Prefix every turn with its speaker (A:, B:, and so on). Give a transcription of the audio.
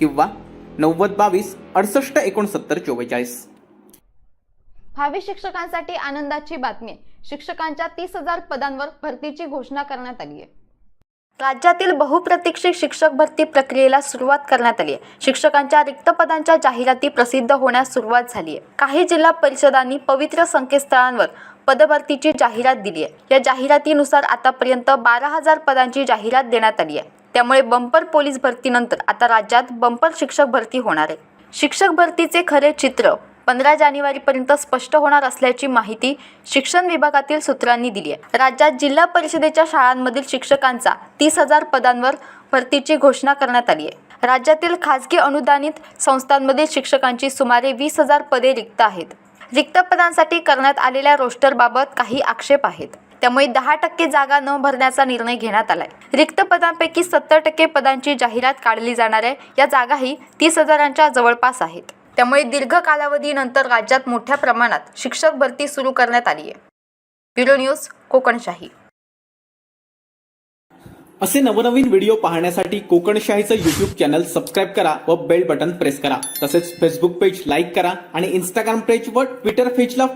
A: किंवा नव्वद बावीस अडुसष्ट एकोणसत्तर चव्वेचाळीस
B: भावी शिक्षकांसाठी आनंदाची बातमी. शिक्षकांच्या तीस हजार पदांवर भरतीची घोषणा करण्यात आली आहे. राज्यातील बहुप्रतीक्षित शिक्षक भरती प्रक्रियेला सुरुवात करण्यात आली आहे. शिक्षकांच्या रिक्त पदांच्या जाहिराती प्रसिद्ध होण्यास सुरुवात झाली आहे. काही जिल्हा परिषदांनी पवित्र संकेतस्थळांवर पदभरतीची जाहिरात दिली आहे. या जाहिरातीनुसार आतापर्यंत बारा हजार पदांची जाहिरात देण्यात आली आहे. त्यामुळे बंपर पोलीस भरतीनंतर आता राज्यात बंपर शिक्षक भरती होणार आहे. शिक्षक भरतीचे खरे चित्र पंधरा जानेवारीपर्यंत स्पष्ट होणार असल्याची माहिती शिक्षण विभागातील सूत्रांनी दिली आहे. राज्यात जिल्हा परिषदेच्या शाळांमधील शिक्षकांचा तीस हजार पदांवर भरतीची घोषणा करण्यात आली आहे. राज्यातील खासगी अनुदानित संस्थांमधील शिक्षकांची सुमारे वीस हजार पदे रिक्त आहेत. रिक्त पदांसाठी करण्यात आलेल्या रोस्टरबाबत काही आक्षेप आहेत. त्यामुळे दहा टक्के जागा न भरण्याचा निर्णय घेण्यात आलाय. रिक्त पदांपैकी सत्तर टक्के पदांची जाहिरात काढली जाणार आहे. या जागाही तीस हजारांच्या जवळपास आहेत. त्यामुळे दीर्घ कालावधीनंतर राज्यात मोठ्या प्रमाणात शिक्षक भरती सुरू करण्यात आली आहे. Bureau news Kokanshahi.
A: असे नवनवीन व्हिडिओ पाहण्यासाठी कोकणशाहीचं युट्यूब चॅनल सबस्क्राईब करा व बेल बटन प्रेस करा. तसेच फेसबुक पेज लाईक करा आणि इंस्टाग्राम पेज व ट्विटर पेजला